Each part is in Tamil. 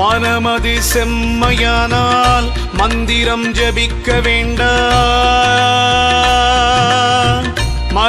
மனமது செம்மையானால் மந்திரம் ஜபிக்க வேண்டாம்.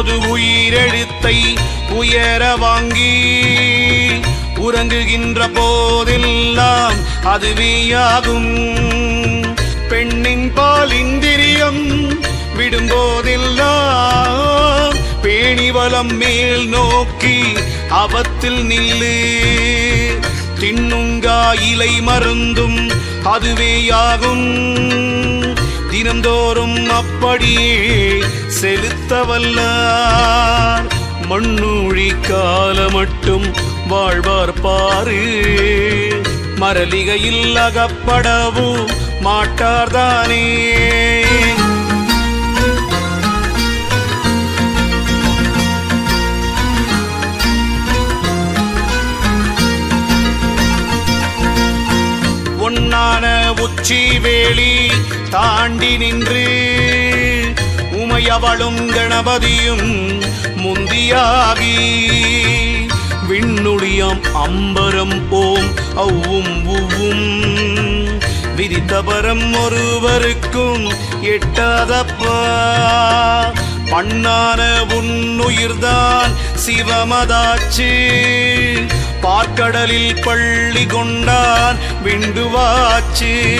உண்ணும்போது உயிரெழுத்தை உயர வாங்கி உறங்குகின்ற போதெல்லாம் அதுவேயாகும். பெண்ணின் பால் இந்திரியம் விடும்போதெல்லாம் பேணிவளம் மேல் நோக்கி அவத்தில் நில்லு. தின்னுங்கா இலை மருந்தும் அதுவேயாகும். தினந்தோறும் அப்படியே செலுத்த வல்லார் மண்ணூழி கால மட்டும் வாழ்வார் பாரு. மரலிகையில் அகப்படவும் மாட்டார்தானே ஒன்னான உச்சி வேளி தாண்டி நின்று அவளும் கணபதியும் முந்தியாகி. விண்ணுளியாம் அம்பரம் ஓம் அவ்வும் உவ்வும். விதித்தபரம் ஒருவருக்கும் எட்டாதப்பா. பண்ணான உன்னுயிர்தான் சிவமதாச்சு. பார்க்கடலில் பள்ளி கொண்டான் விண்டுவாச்சு.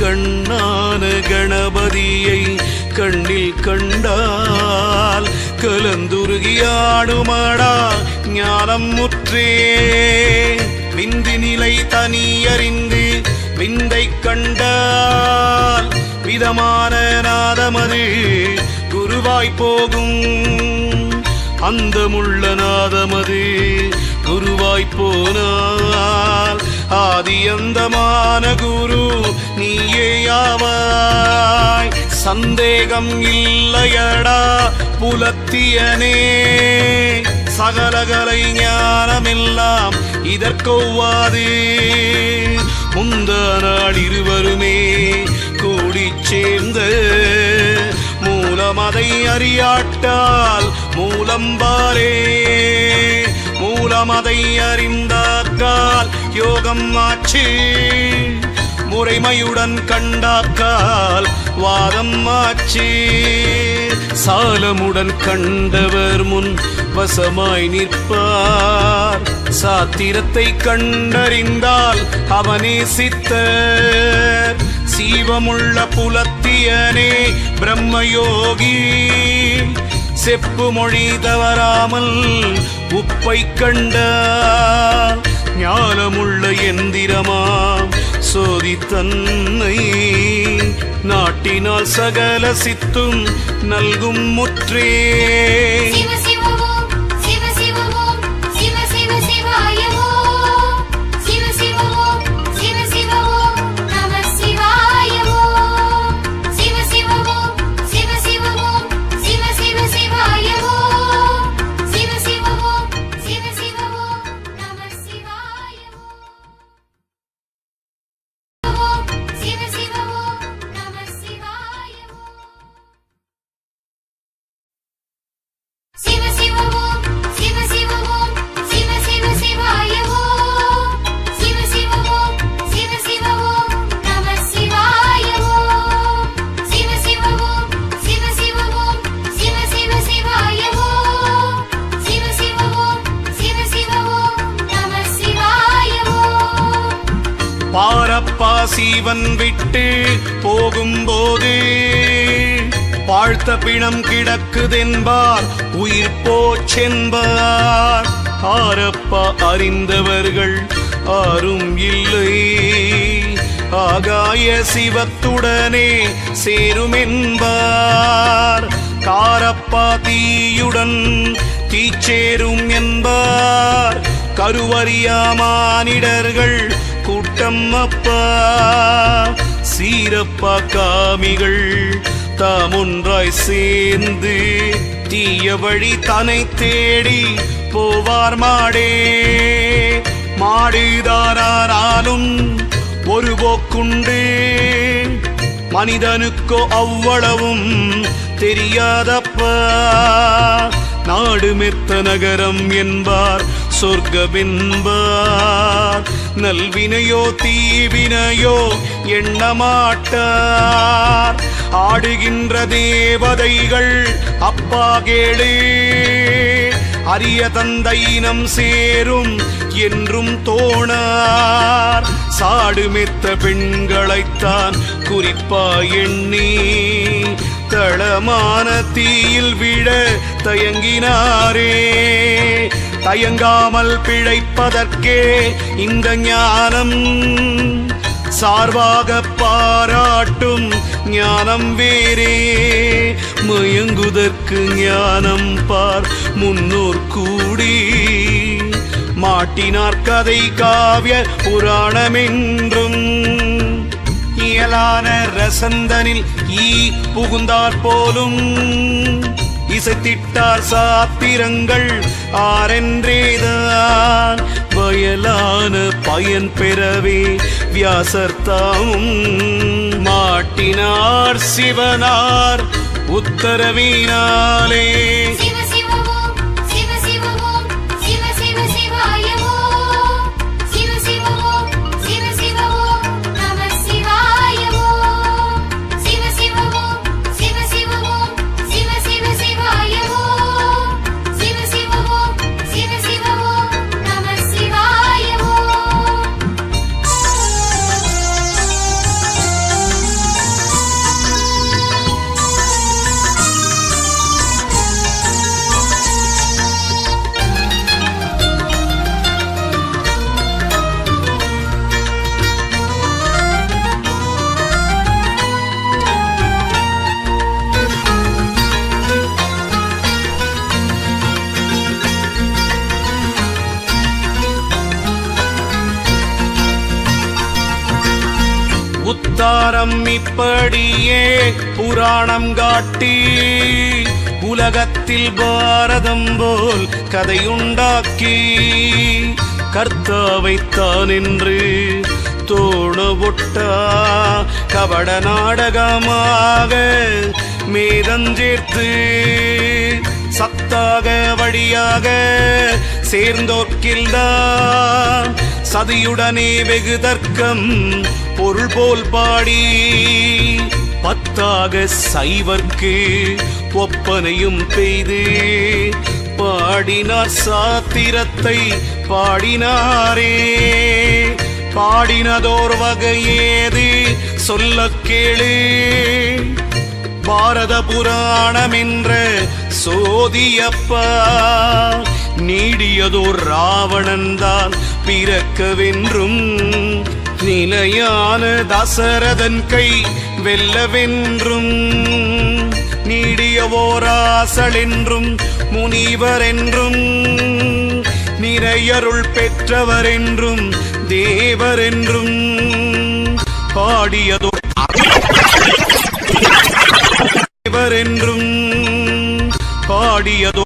கண்ணான கணபதியை கண்ணில் கண்டால் கலந்துருகியாடுமாடா ஞானம் முற்றே. விந்து நிலை தனியறிந்து விந்தை கண்டால் விதமான நாதமது குருவாய் போகும். அந்தமுள்ள நாதமது குருவாய் போனால் ஆதி அந்தமான குரு நீயேயாவாய் சந்தேகம் இல்லையடா புலத்தியனே. சகலகலை ஞானமெல்லாம் இதற்கொவ்வாதே. முந்த நாள் இருவருமே கூடிச் சேர்ந்த மூலமதை அறியாட்டால் மூலம்பாரே மூலமதை அறிந்தாக்கால் யோகம் ஆச்சு முறைமையுடன் கண்டாக்கால் வாதம் மாச்சி சாலமுடன் கண்டவர் முன் வசமாய் நிற்பார். சாத்திரத்தை கண்டறிந்தால் அவனே சித்தர். சீவமுள்ள புலத்தியனே பிரம்மயோகி. செப்பு மொழி தவறாமல் உப்பை கண்டால் ஞானமுள்ள எந்திரமாம் சோதி தன்னை நாட்டினால் சகல சித்தும் நல்கும் முற்றே. வாழ்த்த பிணம் கிடக்குதென்பார். உயிர் போச்சென்பார் ஆரப்பா அறிந்தவர்கள் ஆரும் இல்லை. ஆகாய சிவத்துடனே சேருமென்பார். காரப்பா தீயுடன் தீச்சேரும் என்பார். கருவறியாமானிடர்கள் கூட்டம் அப்பா. சீரப்பா காமிகள் தாம் ஒன்றாய் சேர்ந்து தீய வழி தனை தேடி போவார் மாடே. மாடுதாரானாலும் ஒரு போக்குண்டு. மனிதனுக்கோ அவ்வளவும் தெரியாதப்பா. நாடு மெத்த நகரம் என்பார் சொர்க்கமென்பார் நல்வினையோ தீவினையோ எண்ணமாட்டார். ஆடுகின்ற தேவதைகள் அப்பா கேளே அரிய தந்தையினம் சேரும் என்றும் தோணார். சாடுமெத்த பெண்களைத்தான் குறிப்பா எண்ணி தளமான தீயில் விழ தயங்கினாரே. தயங்காமல் பிழைப்பதற்கே இந்த ஞானம் சார்பாக பாராட்டும் ஞானம் வேறே. மயங்குதற்கு ஞானம் பார் முன்னோர் கூடி. மாட்டினார் கதை காவிய புராணமென்றும். இயலான ரசந்தனில் ஈ புகுந்தார் போலும். இசைத்திட்டார் சாத்திரங்கள் ஆரென்றேதான். வயலான பயன் பெறவே வியாசர்த்தாமும் மாட்டினார் சிவனார் உத்தரவினாலே இப்படியே புராணம் காட்டி. உலகத்தில் பாரதம் போல் கதையுண்டாக்கி. கர்த்தாவைத்தான் என்று தோண ஒட்டா கபட நாடகமாக மேதஞ்சேர்த்து சத்தாக வழியாக சேர்ந்தோக்கில்தான் சதியுடனே வெகு தர்க்கம் பொருள் போல் பாடி பத்தாக சைவர்க்கு ஒப்பனையும் பெய்து பாடினார் சாத்திரத்தை பாடினாரே. பாடினதோர் வகையேது சொல்ல கேளு. பாரத புராணம் என்ற சோதியப்பா நீடியதோர் ராவணன்தான் பிறக்கவென்றும் நிலையான தசரதன் கை வெல்லவென்றும் நீடிய ஓராசலென்றும் முனிவர் என்றும் நிறையருள் பெற்றவர் என்றும் தேவர் என்றும் பாடியதோ தேவர் என்றும் பாடியதோ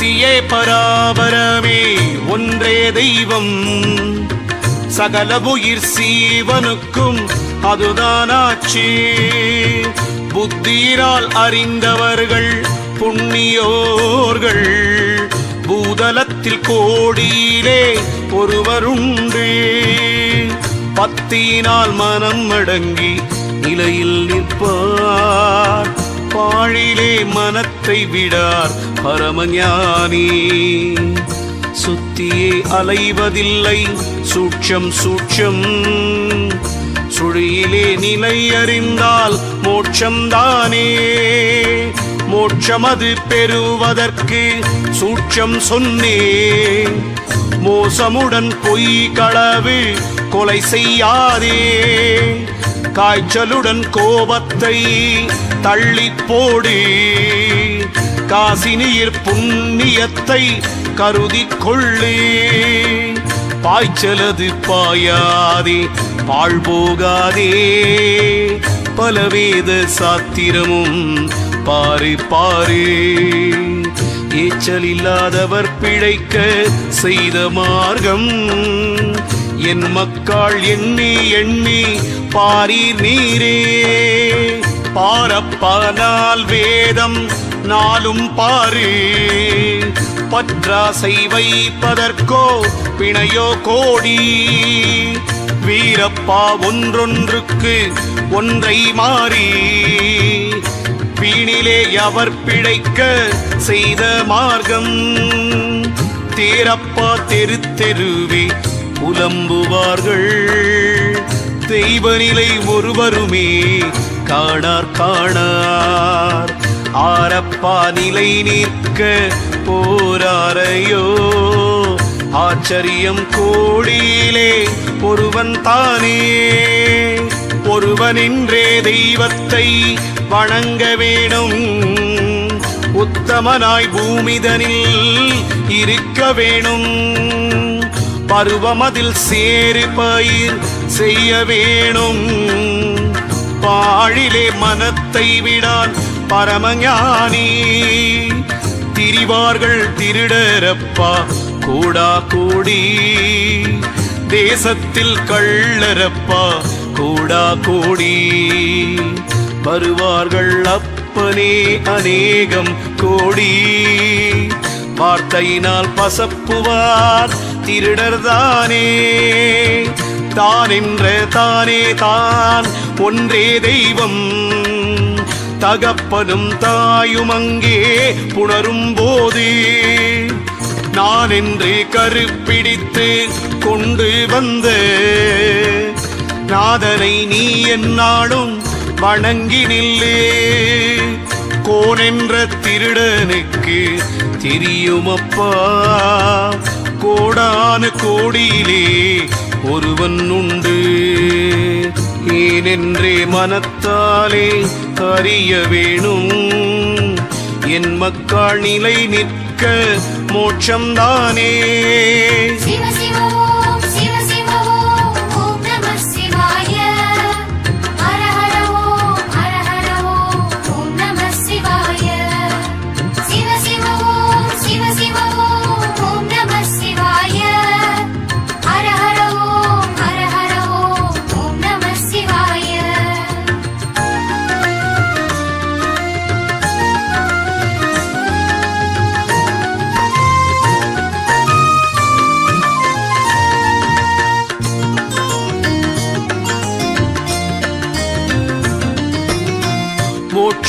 சக்தியே பராபரமே ஒன்றே தெய்வம். சகல உயிர் சீவனுக்கும் அதுதானாச்சு. புத்தியினால் அறிந்தவர்கள் புண்ணியோர்கள். பூதலத்தில் கோடியிலே ஒருவருண்டு. பத்தியினால் மனம் அடங்கி நிலையில் நிற்பார். பாழிலே மனத்தை விடார் பரமஞானி. சுத்தியே அலைவதில்லை சூட்சம் சூட்சம். சுழியிலே நிலை அறிந்தால் மோட்சம்தானே. மோட்சமது பெறுவதற்கு சூட்சம் சொன்னே. மோசமுடன் பொய் களவு கொலை செய்யாதே. காய்ச்சலுடன் கோபத்தை தள்ளி போடு. காசினியர் புண்ணியத்தை கருதி கொள்ளு. பாய்ச்சலது பாயாதே பாழ் போகாதே. பலவேத சாத்திரமும் பாரு பாரு ஏச்சல் இல்லாதவர் பிழைக்க செய்த மார்க்கம். என் மக்காள் எண்ணி எண்ணி பாரி நீரே. பாரப்பானால் வேதம் நாளும் பாரு. பற்றாசை வைப்பதற்கோ பிணையோ கோடி. வீரப்பா ஒன்றொன்றுக்கு ஒன்றை மாறி. வீணிலே அவர் பிழைக்க செய்த மார்க்கம். தேரப்பா தெரு தெருவே புலம்புவார்கள். தெய்வநிலை ஒருவருமே காணார் காணார். ஆரப்பா நிலை நிற்க போராரையோ. ஆச்சரியம் கோடியிலே ஒருவன் தானே. ஒருவனின்றே தெய்வத்தை வணங்க வேணும் உத்தமனாய் பூமிதனில் இருக்க வேணும் பருவமதில் சேறு பயிர் செய்ய வேணும் பாழிலே மனத்தை விடான் பரமஞானி. திரிவார்கள் திருடரப்பா கூடா கூடி. தேசத்தில் கள்ளரப்பா கூடா கூடி. வருவார்கள் அப்பனே அநேகம் கோடி. வார்த்தையினால் பசப்புவார் திருடர்தானே தான். என்ற தானே தான் ஒன்றே தெய்வம். தகப்பனும் தாயும் அங்கே புணரும் போது. நான் என்று கருப்பிடித்து கொண்டு வந்தேன் நாதனை நீ என்னாலும் வணங்கி நில்லு கோனென்ற திருடனுக்கு தெரியுமப்பா. கோடான கோடியிலே ஒருவன் உண்டு. ஏனென்றே மனத்தாலே அறிய வேணும். என் மக்கள் நிலை நிற்க மோட்சம்தானே.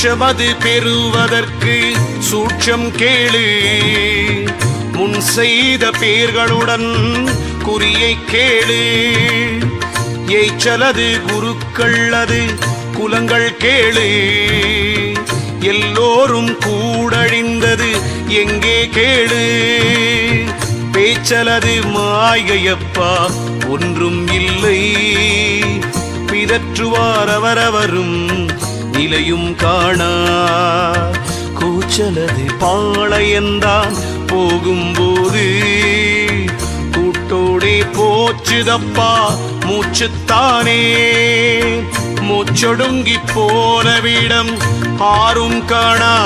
மோட்சமது பெறுவதற்கு சூட்சம் கேளு. முன் செய்த பேர்களுடன் குறியை கேளு. ஏய்ச்சலது குருக்கள் அது குலங்கள் கேளு. எல்லோரும் கூடழிந்தது எங்கே கேளு. பேச்சலது மாயையப்பா ஒன்றும் இல்லை. பிதற்றுவார் அவரவரும் நிலையும் காணா. கூச்சலது பாளையந்தான் போகும்போது. கூட்டோடே போச்சுதப்பா மூச்சுத்தானே. மூச்சொடுங்கி போன விடம் ஆறும் காணா.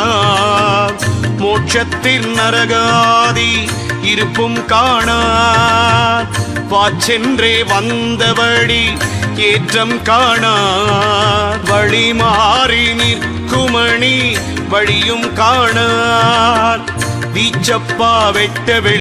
காணார் மோட்சத்தின் நரகாதி இருப்பும் காணார். வாச்சென்றே வந்தபடி ஏற்றம் காணார். வழி மாறி நிற்குமணி வழியும் காணார். வீச்சப்பா வெட்ட வெளி